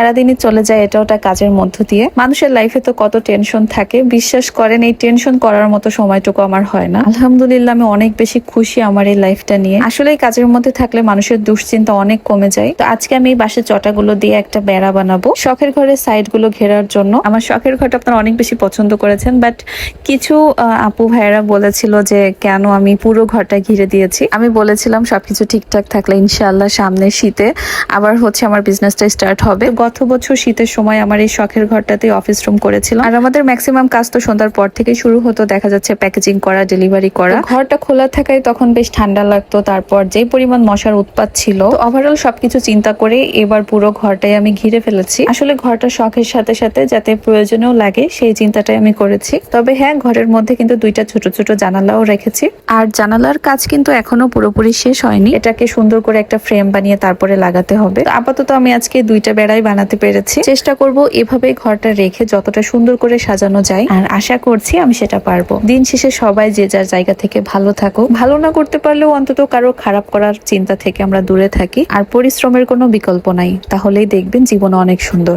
সারাদিনই চলে যায় এটা ওটা কাজের মধ্য দিয়ে। মানুষের লাইফে তো কত টেনশন থাকে। বিশ্বাস করেন, এই টেনশন করার মতো সময়টুকু আমার হয় না। আলহামদুলিল্লাহ, আমি অনেক বেশি খুশি আমার এই লাইফটা নিয়ে। আসলে কাজের মধ্যে থাকলে মানুষের দুশ্চিন্তা অনেক কমে যায়। তো আজকে আমি এই বাসের চটাগুলো দিয়ে একটা বেড়া বানাবো। শখের ঘরের সাইডগুলো ঘেরার জন্য। আমার শখের ঘরটা আপনারা অনেক বেশি পছন্দ করেছেন বাট কিছু আপু ভাইয়েরা বলেছিল যে, কেন আমি পুরো ঘরটা ঘিরে দিয়েছি? আমি বলেছিলাম, সবকিছু ঠিকঠাক থাকলে ইনশাআল্লাহ সামনে শীতে আবার হচ্ছে আমার বিজনেসটা স্টার্ট হবে। গত বছর শীতের সময় আমার এই শখের ঘরটাতে অফিস রুম করেছিলাম। আর আমাদের ম্যাক্সিমাম কাজ তো সন্ধ্যার পর থেকে শুরু হতো দেখা যাচ্ছে প্যাকেজিং করা ডেলিভারি করা। ঘরটা খোলা থাকায় তখন বেশ ঠান্ডা লাগতো তারপর যেই পরিমাণ মশার উৎপাত ছিল ওভারঅল সবকিছু চিন্তা করে এবার পুরো ঘরটাই আমি ঘিরে ফেলেছি। আসলে ঘরটা শখের সাথে সাথে যাতে প্রয়োজনেও লাগে সেই চিন্তাটাই আমি করেছি। তবে হ্যাঁ ঘরের মধ্যে কিন্তু দুইটা ছোট ছোট জানালাও রেখেছি। আর জানালার কাজ কিন্তু এখনও পুরোপুরি শেষ হয়নি। এটাকে সুন্দর করে একটা ফ্রেম বানিয়ে তারপরে লাগাতে হবে। আপাতত আমি আজকে দুইটা বেড়াই বানাতে পেরেছি। চেষ্টা করব এভাবে ঘরটা রেখে যতটা সুন্দর করে সাজানো যায়। আর আশা করছি আমি সেটা পারব। দিন শেষে সবাই যে যার জায়গা থেকে ভালো থাকো ভালো না করতে পারলেও অন্তত কারও খারাপ করার চিন্তা থেকে আমরা দূরে থাকি। আর পরিশ্রমের কোনো বিকল্প নাই। তাহলেই দেখবেন জীবন অনেক সুন্দর।